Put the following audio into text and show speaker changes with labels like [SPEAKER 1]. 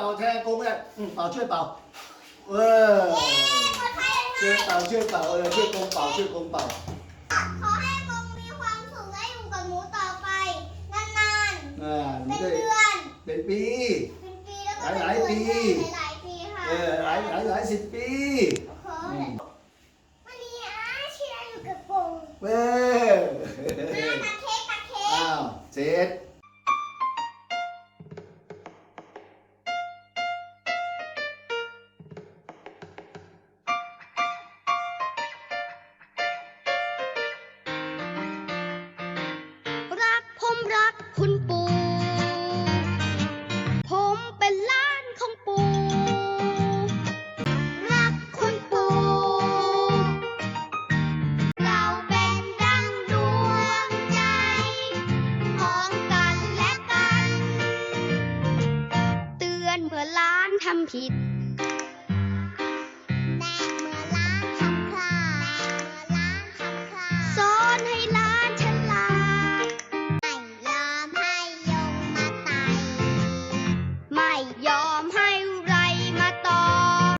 [SPEAKER 1] เป่าแทนกงไม่ได้อืมเป่าช่วยเป่า เออช่วยเป่าช่วยเป่าเออช่วยกงเป่าช่วยกงเป่า
[SPEAKER 2] ขอให้กงมีความสุขและอยู่กับหนูต่อไป นาน
[SPEAKER 1] อ่า
[SPEAKER 2] ๆ
[SPEAKER 1] ไม่
[SPEAKER 2] เป็น
[SPEAKER 1] ได้
[SPEAKER 2] เดือน
[SPEAKER 1] เป็นปี
[SPEAKER 2] เป็นปีแล้วก็
[SPEAKER 1] หลายๆปี
[SPEAKER 2] หลายๆปีค่ะ
[SPEAKER 1] เออหลายหลายหลายสิบปี
[SPEAKER 2] ขอวันนี้อาเชียร์อยู่กับกง
[SPEAKER 1] เว้ย
[SPEAKER 2] มาตัดเค้กตัดเค้ก
[SPEAKER 1] อ้าวเสร็จ
[SPEAKER 3] รักคุณปู่ ผมเป็นล้านของปู่ รักคุณปู่ เราเป็นดังดวงใจของกันและกัน เตือนเมื่อล้านทำผิด